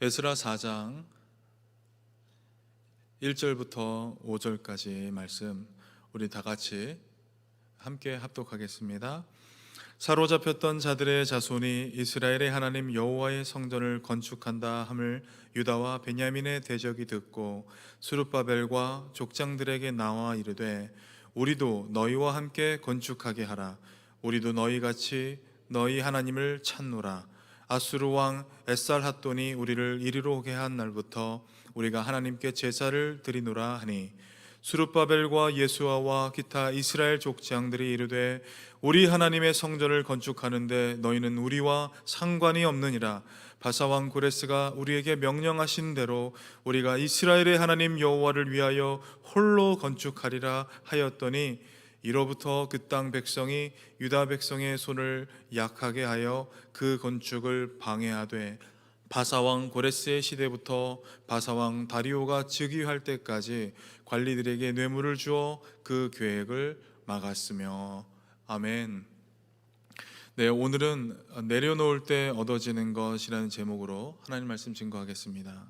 에스라 4장 1절부터 5절까지 말씀 우리 다 같이 함께 합독하겠습니다. 사로잡혔던 자들의 자손이 이스라엘의 하나님 여호와의 성전을 건축한다 함을 유다와 베냐민의 대적이 듣고 수르바벨과 족장들에게 나와 이르되 우리도 너희와 함께 건축하게 하라 우리도 너희 같이 너희 하나님을 찾노라 아수르 왕 에살핫돈이 우리를 이리로 오게 한 날부터 우리가 하나님께 제사를 드리노라 하니 수르바벨과 예수아와 기타 이스라엘 족장들이 이르되 우리 하나님의 성전을 건축하는데 너희는 우리와 상관이 없느니라. 바사왕 고레스가 우리에게 명령하신 대로 우리가 이스라엘의 하나님 여호와를 위하여 홀로 건축하리라 하였더니 이로부터 그 땅 백성이 유다 백성의 손을 약하게 하여 그 건축을 방해하되 바사왕 고레스의 시대부터 바사왕 다리오가 즉위할 때까지 관리들에게 뇌물을 주어 그 계획을 막았으며 아멘. 네, 오늘은 내려놓을 때 얻어지는 것이라는 제목으로 하나님 말씀 증거하겠습니다.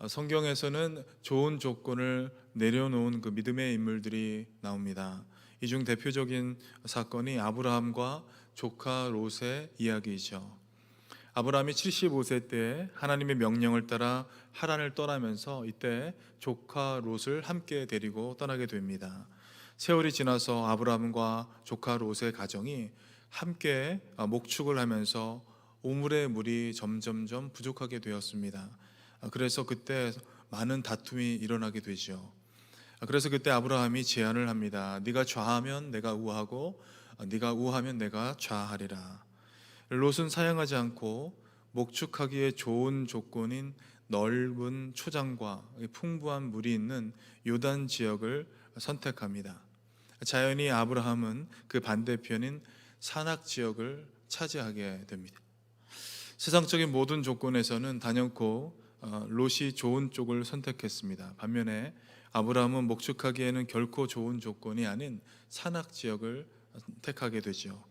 어, 성경에서는 좋은 조건을 내려놓은 그 믿음의 인물들이 나옵니다. 이 중 대표적인 사건이 아브라함과 조카 롯의 이야기이죠. 아브라함이 75세 때 하나님의 명령을 따라 하란을 떠나면서 이때 조카 롯을 함께 데리고 떠나게 됩니다. 세월이 지나서 아브라함과 조카 롯의 가정이 함께 목축을 하면서 우물의 물이 점점점 부족하게 되었습니다. 그래서 그때 많은 다툼이 일어나게 되죠. 그래서 그때 아브라함이 제안을 합니다. 네가 좌하면 내가 우하고 네가 우하면 내가 좌하리라. 롯은 사양하지 않고 목축하기에 좋은 조건인 넓은 초장과 풍부한 물이 있는 요단 지역을 선택합니다. 자연히 아브라함은 그 반대편인 산악 지역을 차지하게 됩니다. 세상적인 모든 조건에서는 단연코 어, 롯이 좋은 쪽을 선택했습니다. 반면에 아브라함은 목축하기에는 결코 좋은 조건이 아닌 산악 지역을 택하게 되죠.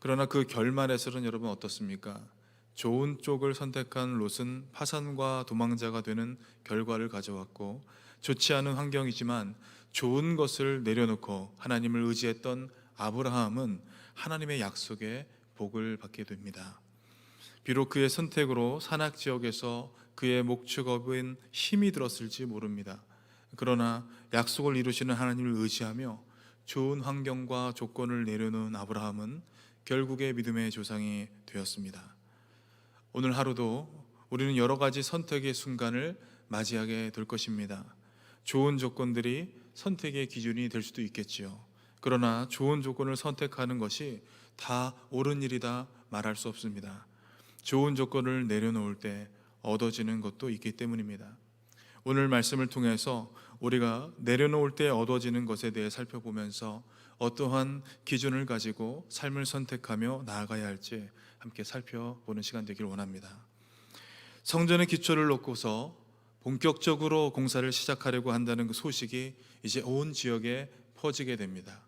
그러나 그 결말에서는 여러분 어떻습니까? 좋은 쪽을 선택한 롯은 파산과 도망자가 되는 결과를 가져왔고 좋지 않은 환경이지만 좋은 것을 내려놓고 하나님을 의지했던 아브라함은 하나님의 약속에 복을 받게 됩니다. 비록 그의 선택으로 산악 지역에서 그의 목축업은 힘이 들었을지 모릅니다. 그러나 약속을 이루시는 하나님을 의지하며 좋은 환경과 조건을 내려놓은 아브라함은 결국에 믿음의 조상이 되었습니다. 오늘 하루도 우리는 여러 가지 선택의 순간을 맞이하게 될 것입니다. 좋은 조건들이 선택의 기준이 될 수도 있겠지요. 그러나 좋은 조건을 선택하는 것이 다 옳은 일이다 말할 수 없습니다. 좋은 조건을 내려놓을 때 얻어지는 것도 있기 때문입니다. 오늘 말씀을 통해서 우리가 내려놓을 때 얻어지는 것에 대해 살펴보면서 어떠한 기준을 가지고 삶을 선택하며 나아가야 할지 함께 살펴보는 시간 되기를 원합니다. 성전의 기초를 놓고서 본격적으로 공사를 시작하려고 한다는 그 소식이 이제 온 지역에 퍼지게 됩니다.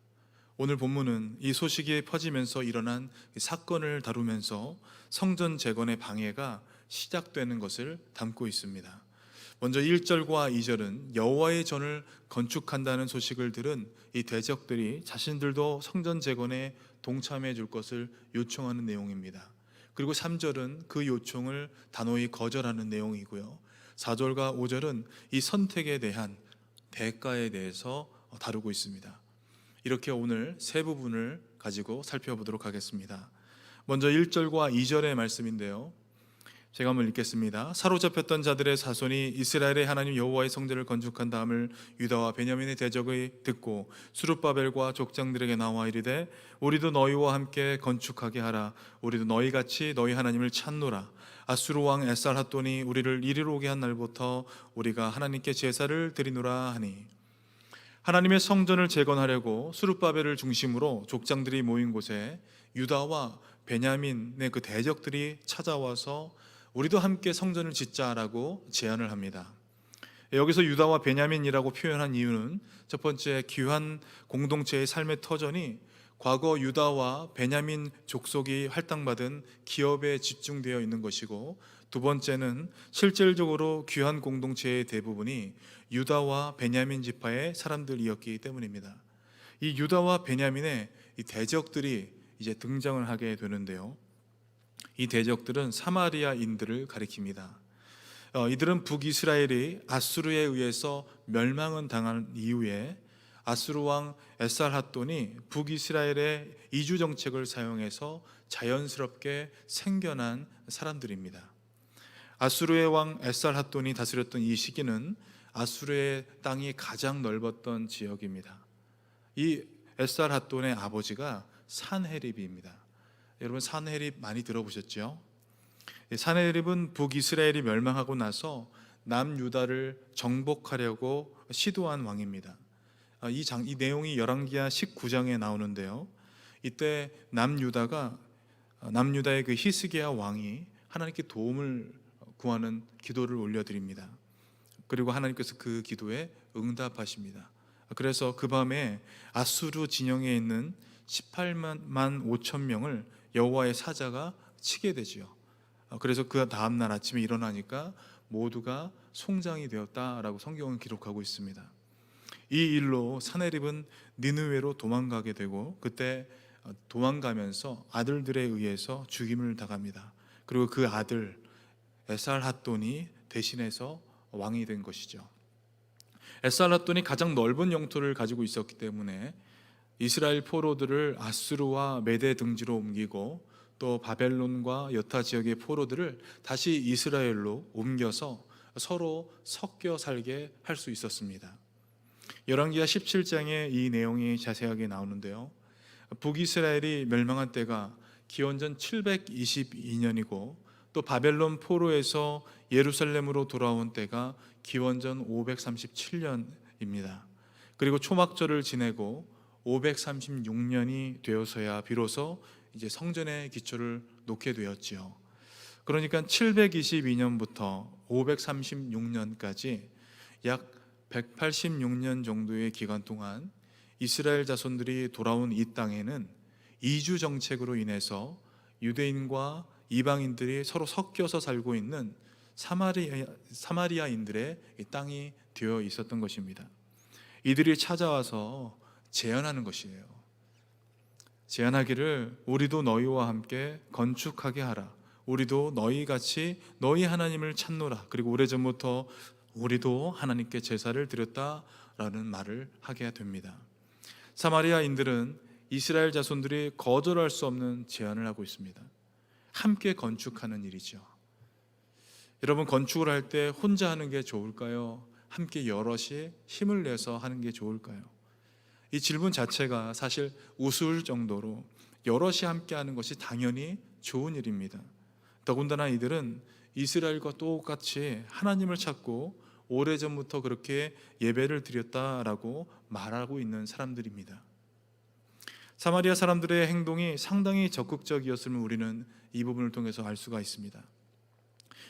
오늘 본문은 이 소식이 퍼지면서 일어난 사건을 다루면서 성전 재건의 방해가 시작되는 것을 담고 있습니다. 먼저 1절과 2절은 여호와의 전을 건축한다는 소식을 들은 이 대적들이 자신들도 성전 재건에 동참해 줄 것을 요청하는 내용입니다. 그리고 3절은 그 요청을 단호히 거절하는 내용이고요. 4절과 5절은 이 선택에 대한 대가에 대해서 다루고 있습니다. 이렇게 오늘 세 부분을 가지고 살펴보도록 하겠습니다. 먼저 1절과 2절의 말씀인데요. 제가 한번 읽겠습니다. 사로잡혔던 자들의 자손이 이스라엘의 하나님 여호와의 성전을 건축한 다음을 유다와 베냐민의 대적의 듣고 수르바벨과 족장들에게 나와 이르되 우리도 너희와 함께 건축하게 하라 우리도 너희 같이 너희 하나님을 찾노라 아수르 왕 에살핫돈이 우리를 이리로 오게 한 날부터 우리가 하나님께 제사를 드리노라 하니 하나님의 성전을 재건하려고 수르바벨을 중심으로 족장들이 모인 곳에 유다와 베냐민의 그 대적들이 찾아와서 우리도 함께 성전을 짓자라고 제안을 합니다. 여기서 유다와 베냐민이라고 표현한 이유는 첫 번째 귀한 공동체의 삶의 터전이 과거 유다와 베냐민 족속이 할당받은 기업에 집중되어 있는 것이고 두 번째는 실질적으로 귀한 공동체의 대부분이 유다와 베냐민 지파의 사람들이었기 때문입니다. 이 유다와 베냐민의 이 대적들이 이제 등장을 하게 되는데요. 이 대적들은 사마리아인들을 가리킵니다. 어, 이들은 북이스라엘이 아수르에 의해서 멸망은 당한 이후에 아수르 왕 에살핫돈이 북이스라엘의 이주 정책을 사용해서 자연스럽게 생겨난 사람들입니다. 아수르의 왕 에살핫돈이 다스렸던 이 시기는 아수르의 땅이 가장 넓었던 지역입니다. 이 에살핫돈의 아버지가 산헤립입니다. 여러분 산헤립 많이 들어보셨죠? 이 산헤립은 북이스라엘이 멸망하고 나서 남유다를 정복하려고 시도한 왕입니다. 아, 이, 장, 이 내용이 열왕기하 19장에 나오는데요. 이때 남유다가 어, 남유다의 그 히스기야 왕이 하나님께 도움을 구하는 기도를 올려드립니다. 그리고 하나님께서 그 기도에 응답하십니다. 그래서 그 밤에 아수르 진영에 있는 18만 5천 명을 여호와의 사자가 치게 되지요. 어, 그래서 그 다음 날 아침에 일어나니까 모두가 송장이 되었다라고 성경은 기록하고 있습니다. 이 일로 사내립은 니느웨로 도망가게 되고 그때 어, 도망가면서 아들들에 의해서 죽임을 당합니다. 그리고 그 아들 에살핫돈이 대신해서 왕이 된 것이죠. 에살핫돈이 가장 넓은 영토를 가지고 있었기 때문에 이스라엘 포로들을 아수르와 메대 등지로 옮기고 또 바벨론과 여타 지역의 포로들을 다시 이스라엘로 옮겨서 서로 섞여 살게 할 수 있었습니다. 열왕기하 17장에 이 내용이 자세하게 나오는데요. 북이스라엘이 멸망한 때가 기원전 722년이고 또 바벨론 포로에서 예루살렘으로 돌아온 때가 기원전 537년입니다. 그리고 초막절을 지내고 536년이 되어서야 비로소 이제 성전의 기초를 놓게 되었지요. 그러니까 722년부터 536년까지 약 186년 정도의 기간 동안 이스라엘 자손들이 돌아온 이 땅에는 이주 정책으로 인해서 유대인과 이방인들이 서로 섞여서 살고 있는 사마리아, 사마리아인들의 이 땅이 되어 있었던 것입니다. 이들이 찾아와서 제안하는 것이에요. 제안하기를 우리도 너희와 함께 건축하게 하라. 우리도 너희 같이 너희 하나님을 찾노라. 그리고 오래전부터 우리도 하나님께 제사를 드렸다라는 말을 하게 됩니다. 사마리아인들은 이스라엘 자손들이 거절할 수 없는 제안을 하고 있습니다. 함께 건축하는 일이죠. 여러분 건축을 할 때 혼자 하는 게 좋을까요? 함께 여럿이 힘을 내서 하는 게 좋을까요? 이 질문 자체가 사실 우스울 정도로 여럿이 함께 하는 것이 당연히 좋은 일입니다. 더군다나 이들은 이스라엘과 똑같이 하나님을 찾고 오래전부터 그렇게 예배를 드렸다라고 말하고 있는 사람들입니다. 사마리아 사람들의 행동이 상당히 적극적이었음을 우리는 이 부분을 통해서 알 수가 있습니다.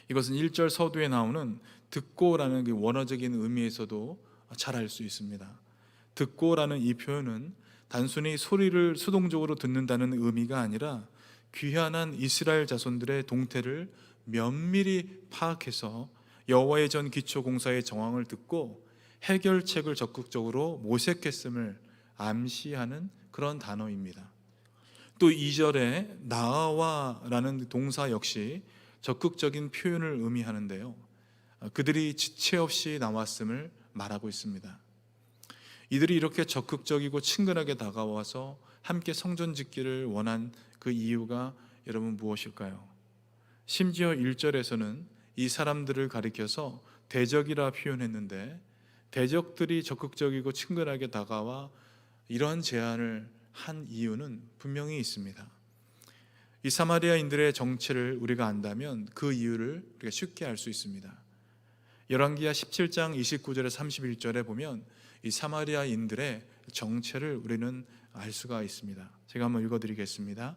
이것은 1절 서두에 나오는 듣고라는 그 원어적인 의미에서도 잘 알 수 있습니다. 듣고라는 이 표현은 단순히 소리를 수동적으로 듣는다는 의미가 아니라 귀환한 이스라엘 자손들의 동태를 면밀히 파악해서 여호와의 전 기초 공사의 정황을 듣고 해결책을 적극적으로 모색했음을 암시하는 그런 단어입니다. 또 2절에 나와라는 동사 역시 적극적인 표현을 의미하는데요. 그들이 지체 없이 나왔음을 말하고 있습니다. 이들이 이렇게 적극적이고 친근하게 다가와서 함께 성전 짓기를 원한 그 이유가 여러분 무엇일까요? 심지어 1절에서는 이 사람들을 가리켜서 대적이라 표현했는데 대적들이 적극적이고 친근하게 다가와 이런 제안을 한 이유는 분명히 있습니다. 이 사마리아인들의 정체를 우리가 안다면 그 이유를 우리가 쉽게 알 수 있습니다. 열왕기하 17장 29절에 31절에 보면 이 사마리아인들의 정체를 우리는 알 수가 있습니다. 제가 한번 읽어 드리겠습니다.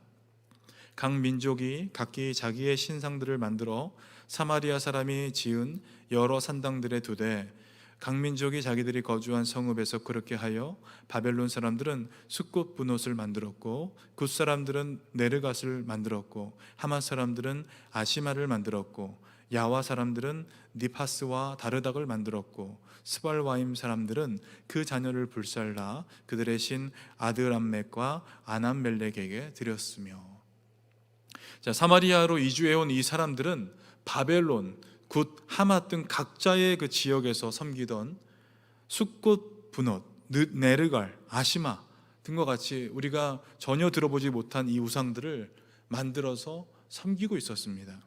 각 민족이 각기 자기의 신상들을 만들어 사마리아 사람이 지은 여러 산당들에 두되 각 민족이 자기들이 거주한 성읍에서 그렇게 하여 바벨론 사람들은 숫꽃 분옷을 만들었고 굿 사람들은 네르갓을 만들었고 하마 사람들은 아시마를 만들었고 야와 사람들은 니파스와 다르닥을 만들었고 스발와임 사람들은 그 자녀를 불살라 그들의 신 아드람멜과 아남멜렉에게 드렸으며. 자 사마리아로 이주해 온 이 사람들은 바벨론, 굿, 하맛 등 각자의 그 지역에서 섬기던 숫꽃 분옷, 느- 네르갈, 아시마 등과 같이 우리가 전혀 들어보지 못한 이 우상들을 만들어서 섬기고 있었습니다.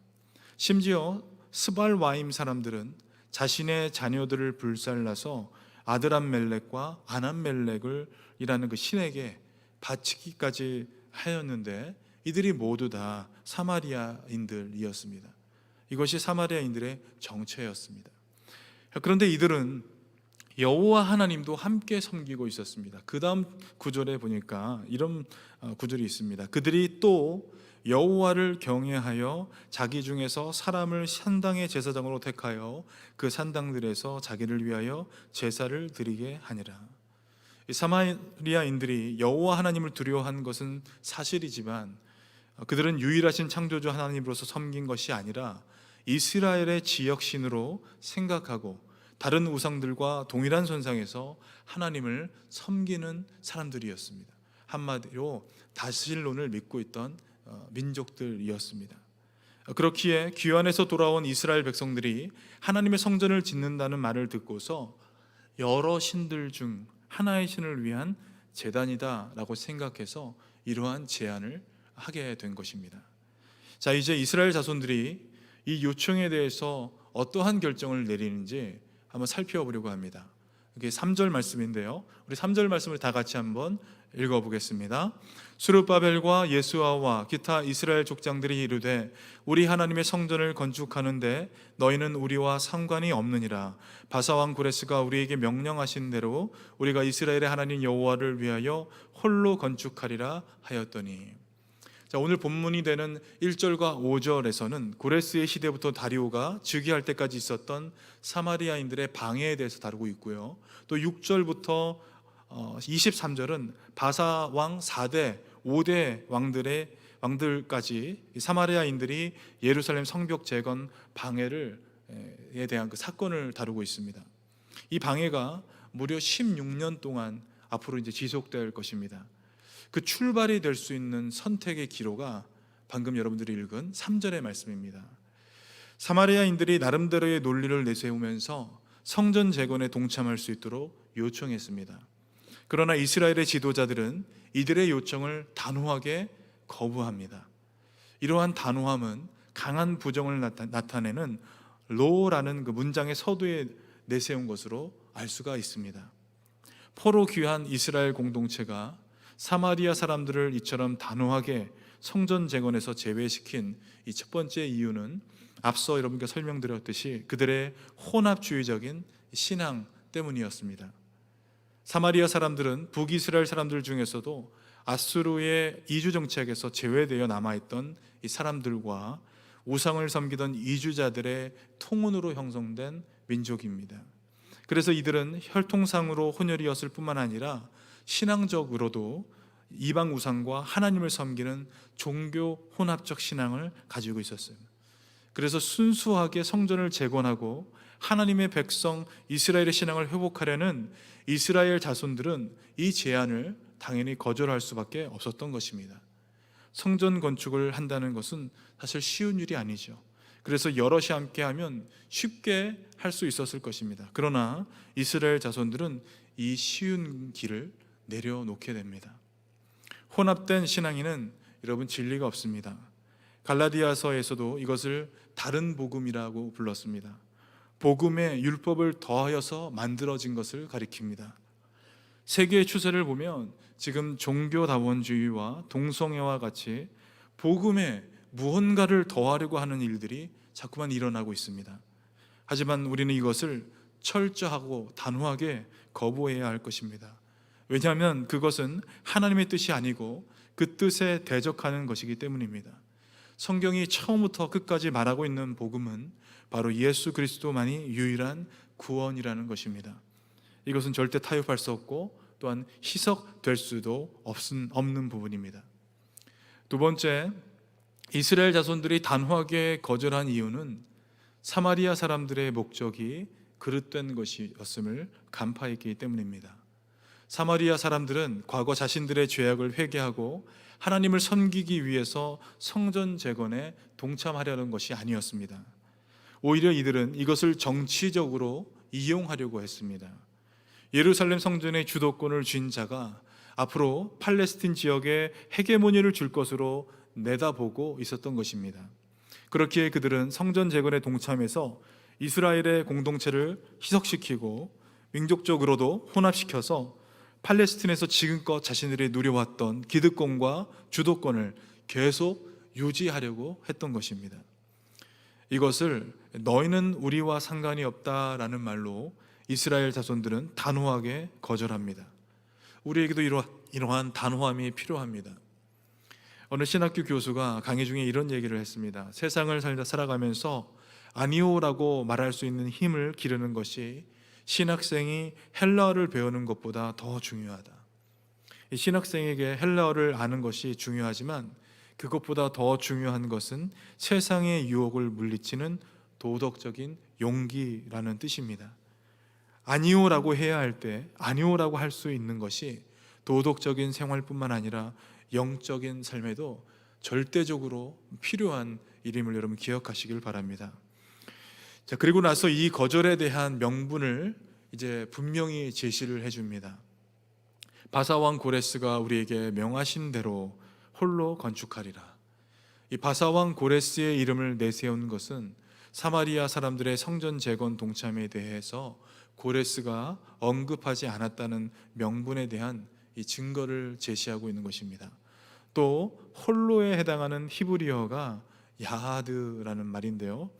심지어 스발와임 사람들은 자신의 자녀들을 불살라서 아드람멜렉과 아남멜렉을 이라는 그 신에게 바치기까지 하였는데 이들이 모두 다 사마리아인들이었습니다. 이것이 사마리아인들의 정체였습니다. 그런데 이들은 여호와 하나님도 함께 섬기고 있었습니다. 그 다음 구절에 보니까 이런 어, 구절이 있습니다. 그들이 또 여호와를 경외하여 자기 중에서 사람을 산당의 제사장으로 택하여 그 산당들에서 자기를 위하여 제사를 드리게 하니라. 이 사마리아인들이 여호와 하나님을 두려워한 것은 사실이지만 어, 그들은 유일하신 창조주 하나님으로서 섬긴 것이 아니라 이스라엘의 지역 신으로 생각하고 다른 우상들과 동일한 선상에서 하나님을 섬기는 사람들이었습니다. 한마디로 다실론을 믿고 있던 어, 민족들이었습니다. 어, 그렇기에 귀환에서 돌아온 이스라엘 백성들이 하나님의 성전을 짓는다는 말을 듣고서 여러 신들 중 하나의 신을 위한 재단이다라고 생각해서 이러한 제안을 하게 된 것입니다. 자, 이제 이스라엘 자손들이 이 요청에 대해서 어떠한 결정을 내리는지 한번 살펴보려고 합니다. 이게 3절 말씀인데요. 우리 3절 말씀을 다 같이 한번 읽어 보겠습니다. 수르바벨과 예수아와 기타 이스라엘 족장들이 이르되 우리 하나님의 성전을 건축하는데 너희는 우리와 상관이 없느니라 바사왕 구레스가 우리에게 명령하신 대로 우리가 이스라엘의 하나님 여호와를 위하여 홀로 건축하리라 하였더니 자, 오늘 본문이 되는 1절과 5절에서는 고레스의 시대부터 다리오가 즉위할 때까지 있었던 사마리아인들의 방해에 대해서 다루고 있고요. 또 6절부터 23절은 바사 왕 4대, 5대 왕들의 왕들까지 이 사마리아인들이 예루살렘 성벽 재건 방해를 에 대한 그 사건을 다루고 있습니다. 이 방해가 무려 16년 동안 앞으로 이제 지속될 것입니다. 그 출발이 될 수 있는 선택의 기로가 방금 여러분들이 읽은 3절의 말씀입니다. 사마리아인들이 나름대로의 논리를 내세우면서 성전 재건에 동참할 수 있도록 요청했습니다. 그러나 이스라엘의 지도자들은 이들의 요청을 단호하게 거부합니다. 이러한 단호함은 강한 부정을 나타, 내는 로라는 그 문장의 서두에 내세운 것으로 알 수가 있습니다. 포로 귀한 이스라엘 공동체가 사마리아 사람들을 이처럼 단호하게 성전 재건에서 제외시킨 이 첫 번째 이유는 앞서 여러분께 설명드렸듯이 그들의 혼합주의적인 신앙 때문이었습니다. 사마리아 사람들은 북이스라엘 사람들 중에서도 아수르의 이주 정책에서 제외되어 남아있던 이 사람들과 우상을 섬기던 이주자들의 통운으로 형성된 민족입니다. 그래서 이들은 혈통상으로 혼혈이었을 뿐만 아니라 신앙적으로도 이방 우상과 하나님을 섬기는 종교 혼합적 신앙을 가지고 있었어요. 그래서 순수하게 성전을 재건하고 하나님의 백성 이스라엘의 신앙을 회복하려는 이스라엘 자손들은 이 제안을 당연히 거절할 수밖에 없었던 것입니다. 성전 건축을 한다는 것은 사실 쉬운 일이 아니죠. 그래서 여럿이 함께 하면 쉽게 할 수 있었을 것입니다. 그러나 이스라엘 자손들은 이 쉬운 길을 내려놓게 됩니다. 혼합된 신앙에는 여러분 진리가 없습니다. 갈라디아서에서도 이것을 다른 복음이라고 불렀습니다. 복음에 율법을 더하여서 만들어진 것을 가리킵니다. 세계의 추세를 보면 지금 종교 다원주의와 동성애와 같이 복음에 무언가를 더하려고 하는 일들이 자꾸만 일어나고 있습니다. 하지만 우리는 이것을 철저하고 단호하게 거부해야 할 것입니다. 왜냐하면 그것은 하나님의 뜻이 아니고 그 뜻에 대적하는 것이기 때문입니다. 성경이 처음부터 끝까지 말하고 있는 복음은 바로 예수 그리스도만이 유일한 구원이라는 것입니다. 이것은 절대 타협할 수 없고 또한 희석될 수도 없는 부분입니다. 두 번째, 이스라엘 자손들이 단호하게 거절한 이유는 사마리아 사람들의 목적이 그릇된 것이었음을 간파했기 때문입니다. 사마리아 사람들은 과거 자신들의 죄악을 회개하고 하나님을 섬기기 위해서 성전 재건에 동참하려는 것이 아니었습니다. 오히려 이들은 이것을 정치적으로 이용하려고 했습니다. 예루살렘 성전의 주도권을 쥔 자가 앞으로 팔레스틴 지역에 헤게모니를 줄 것으로 내다보고 있었던 것입니다. 그렇기에 그들은 성전 재건에 동참해서 이스라엘의 공동체를 희석시키고 민족적으로도 혼합시켜서 팔레스틴에서 지금껏 자신들이 누려왔던 기득권과 주도권을 계속 유지하려고 했던 것입니다. 이것을 너희는 우리와 상관이 없다라는 말로 이스라엘 자손들은 단호하게 거절합니다. 우리에게도 이러, 이러한 단호함이 필요합니다. 어느 신학교 교수가 강의 중에 이런 얘기를 했습니다. 세상을 살다 살아가면서 아니오라고 말할 수 있는 힘을 기르는 것이 신학생이 헬라어를 배우는 것보다 더 중요하다. 이 신학생에게 헬라어를 아는 것이 중요하지만 그것보다 더 중요한 것은 세상의 유혹을 물리치는 도덕적인 용기라는 뜻입니다. 아니오라고 해야 할 때 아니오라고 할 수 있는 것이 도덕적인 생활뿐만 아니라 영적인 삶에도 절대적으로 필요한 일임을 여러분 기억하시길 바랍니다. 자, 그리고 나서 이 거절에 대한 명분을 이제 분명히 제시를 해 줍니다. 바사왕 고레스가 우리에게 명하신 대로 홀로 건축하리라. 이 바사왕 고레스의 이름을 내세운 것은 사마리아 사람들의 성전 재건 동참에 대해서 고레스가 언급하지 않았다는 명분에 대한 이 증거를 제시하고 있는 것입니다. 또 홀로에 해당하는 히브리어가 야하드라는 말인데요.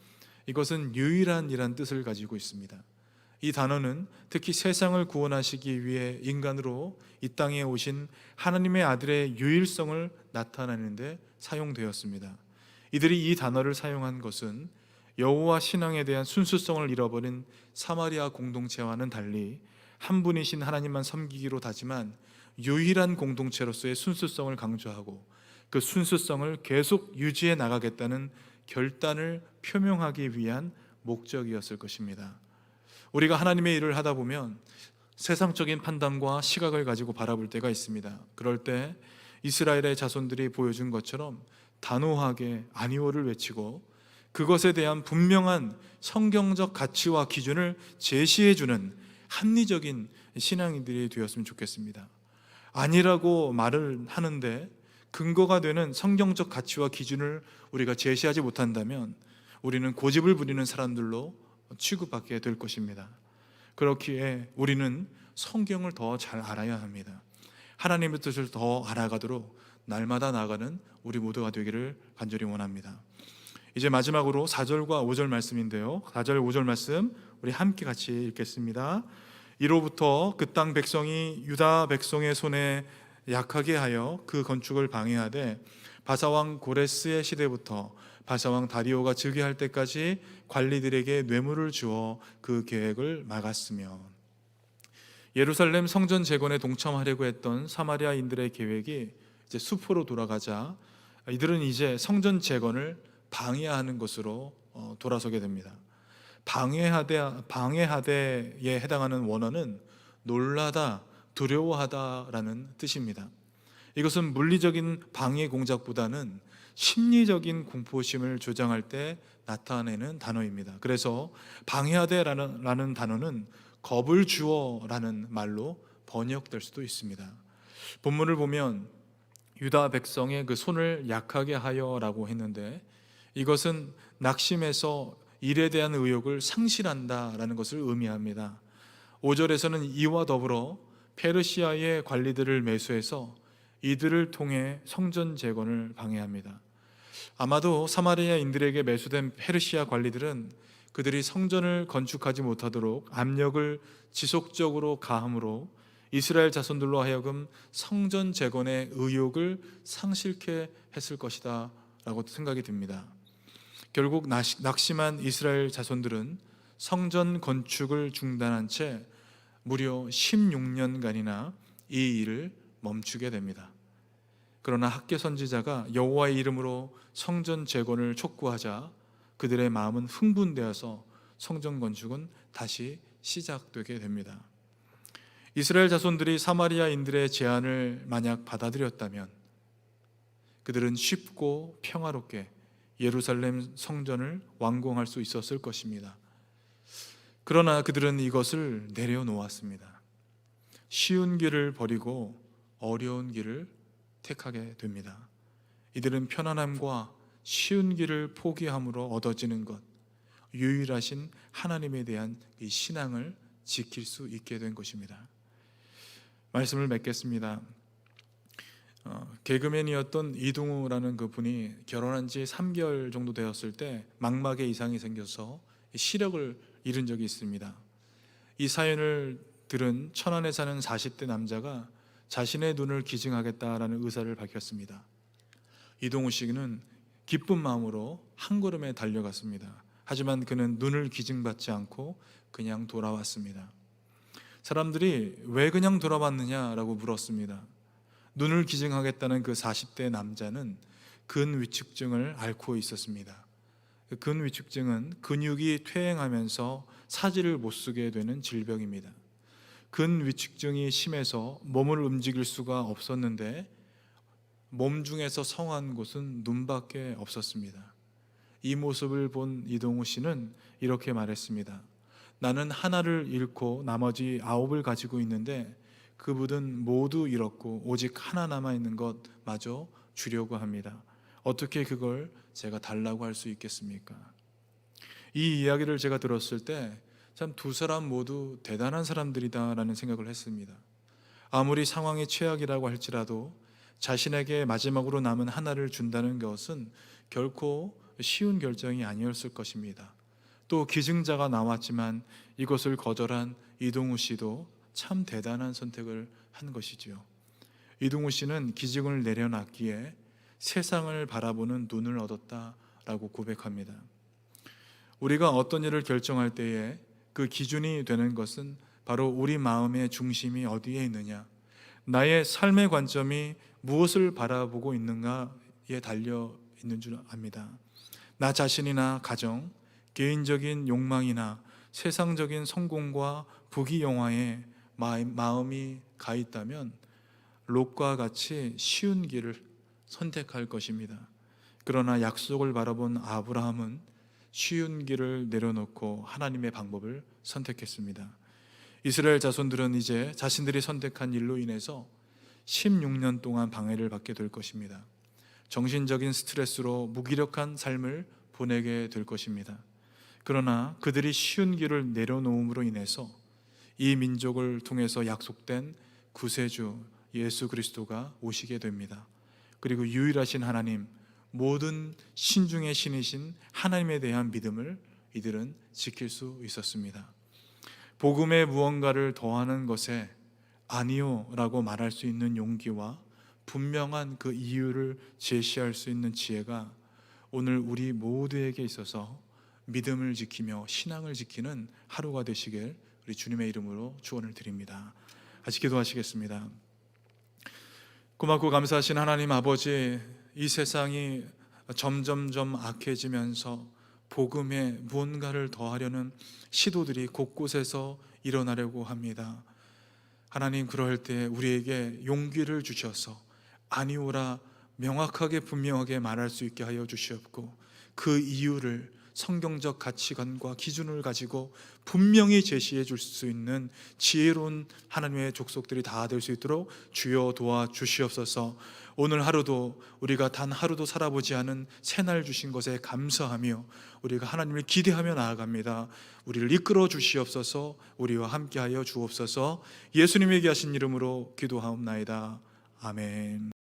이것은 유일한이란 뜻을 가지고 있습니다. 이 단어는 특히 세상을 구원하시기 위해 인간으로 이 땅에 오신 하나님의 아들의 유일성을 나타내는데 사용되었습니다. 이들이 이 단어를 사용한 것은 여호와 신앙에 대한 순수성을 잃어버린 사마리아 공동체와는 달리 한 분이신 하나님만 섬기기로 다짐한 유일한 공동체로서의 순수성을 강조하고 그 순수성을 계속 유지해 나가겠다는 결단을 표명하기 위한 목적이었을 것입니다. 우리가 하나님의 일을 하다 보면 세상적인 판단과 시각을 가지고 바라볼 때가 있습니다. 그럴 때 이스라엘의 자손들이 보여준 것처럼 단호하게 아니오를 외치고 그것에 대한 분명한 성경적 가치와 기준을 제시해 주는 합리적인 신앙인들이 되었으면 좋겠습니다. 아니라고 말을 하는데 근거가 되는 성경적 가치와 기준을 우리가 제시하지 못한다면 우리는 고집을 부리는 사람들로 취급받게 될 것입니다. 그렇기에 우리는 성경을 더 잘 알아야 합니다. 하나님의 뜻을 더 알아가도록 날마다 나가는 우리 모두가 되기를 간절히 원합니다. 이제 마지막으로 4절과 5절 말씀인데요. 4절 5절 말씀 우리 함께 같이 읽겠습니다. 이로부터 그 땅 백성이 유다 백성의 손에 약하게 하여 그 건축을 방해하되 바사왕 고레스의 시대부터 바사왕 다리오가 즉위할 때까지 관리들에게 뇌물을 주어 그 계획을 막았으며 예루살렘 성전 재건에 동참하려고 했던 사마리아인들의 계획이 이제 수포로 돌아가자 이들은 이제 성전 재건을 방해하는 것으로 어, 돌아서게 됩니다. 방해하되 방해하되에 해당하는 원어는 놀라다, 두려워하다라는 뜻입니다. 이것은 물리적인 방해 공작보다는 심리적인 공포심을 조장할 때 나타내는 단어입니다. 그래서 방해하되라는 라는 단어는 겁을 주어라는 말로 번역될 수도 있습니다. 본문을 보면 유다 백성의 그 손을 약하게 하여라고 했는데 이것은 낙심해서 일에 대한 의욕을 상실한다라는 것을 의미합니다. 5절에서는 이와 더불어 페르시아의 관리들을 매수해서 이들을 통해 성전 재건을 방해합니다. 아마도 사마리아인들에게 매수된 페르시아 관리들은 그들이 성전을 건축하지 못하도록 압력을 지속적으로 가함으로 이스라엘 자손들로 하여금 성전 재건의 의욕을 상실케 했을 것이다 라고 생각이 듭니다. 결국 낙심한 이스라엘 자손들은 성전 건축을 중단한 채 무려 16년간이나 이 일을 멈추게 됩니다. 그러나 학계 선지자가 여호와의 이름으로 성전 재건을 촉구하자 그들의 마음은 흥분되어서 성전 건축은 다시 시작되게 됩니다. 이스라엘 자손들이 사마리아인들의 제안을 만약 받아들였다면 그들은 쉽고 평화롭게 예루살렘 성전을 완공할 수 있었을 것입니다. 그러나 그들은 이것을 내려놓았습니다. 쉬운 길을 버리고 어려운 길을 택하게 됩니다. 이들은 편안함과 쉬운 길을 포기함으로 얻어지는 것, 유일하신 하나님에 대한 이 신앙을 지킬 수 있게 된 것입니다. 말씀을 맺겠습니다. 어, 개그맨이었던 이동우라는 그 분이 결혼한 지 3개월 정도 되었을 때 망막에 이상이 생겨서 시력을 잃은 적이 있습니다. 이 사연을 들은 천안에 사는 40대 남자가 자신의 눈을 기증하겠다라는 의사를 밝혔습니다. 이동우 씨는 기쁜 마음으로 한 걸음에 달려갔습니다. 하지만 그는 눈을 기증받지 않고 그냥 돌아왔습니다. 사람들이 왜 그냥 돌아왔느냐라고 물었습니다. 눈을 기증하겠다는 그 40대 남자는 근위축증을 앓고 있었습니다. 그 근위축증은 근육이 퇴행하면서 사지를 못 쓰게 되는 질병입니다. 근위축증이 심해서 몸을 움직일 수가 없었는데 몸 중에서 성한 곳은 눈밖에 없었습니다. 이 모습을 본 이동우 씨는 이렇게 말했습니다. 나는 하나를 잃고 나머지 아홉을 가지고 있는데 그분은 모두 잃었고 오직 하나 남아 있는 것마저 주려고 합니다. 어떻게 그걸 제가 달라고 할 수 있겠습니까? 이 이야기를 제가 들었을 때 참 두 사람 모두 대단한 사람들이다라는 생각을 했습니다. 아무리 상황이 최악이라고 할지라도 자신에게 마지막으로 남은 하나를 준다는 것은 결코 쉬운 결정이 아니었을 것입니다. 또 기증자가 나왔지만 이것을 거절한 이동우 씨도 참 대단한 선택을 한 것이지요. 이동우 씨는 기증을 내려놨기에 세상을 바라보는 눈을 얻었다라고 고백합니다. 우리가 어떤 일을 결정할 때에 그 기준이 되는 것은 바로 우리 마음의 중심이 어디에 있느냐, 나의 삶의 관점이 무엇을 바라보고 있는가에 달려 있는 줄 압니다. 나 자신이나 가정, 개인적인 욕망이나 세상적인 성공과 부귀영화에 마음이 가 있다면 롯과 같이 쉬운 길을 선택할 것입니다. 그러나 약속을 바라본 아브라함은 쉬운 길을 내려놓고 하나님의 방법을 선택했습니다. 이스라엘 자손들은 이제 자신들이 선택한 일로 인해서 16년 동안 방해를 받게 될 것입니다. 정신적인 스트레스로 무기력한 삶을 보내게 될 것입니다. 그러나 그들이 쉬운 길을 내려놓음으로 인해서 이 민족을 통해서 약속된 구세주 예수 그리스도가 오시게 됩니다. 그리고 유일하신 하나님, 모든 신중의 신이신 하나님에 대한 믿음을 이들은 지킬 수 있었습니다. 복음에 무언가를 더하는 것에 아니요라고 말할 수 있는 용기와 분명한 그 이유를 제시할 수 있는 지혜가 오늘 우리 모두에게 있어서 믿음을 지키며 신앙을 지키는 하루가 되시길 우리 주님의 이름으로 축원을 드립니다. 같이 기도하시겠습니다. 고맙고 감사하신 하나님 아버지, 이 세상이 점점점 악해지면서 복음에 무언가를 더하려는 시도들이 곳곳에서 일어나려고 합니다. 하나님 그럴 때 우리에게 용기를 주셔서 아니오라 명확하게 분명하게 말할 수 있게 하여 주시옵고 그 이유를 성경적 가치관과 기준을 가지고 분명히 제시해 줄 수 있는 지혜로운 하나님의 족속들이 다 될 수 있도록 주여 도와 주시옵소서. 오늘 하루도 우리가 단 하루도 살아보지 않은 새날 주신 것에 감사하며 우리가 하나님을 기대하며 나아갑니다. 우리를 이끌어 주시옵소서. 우리와 함께하여 주옵소서. 예수님에게 하신 이름으로 기도하옵나이다. 아멘.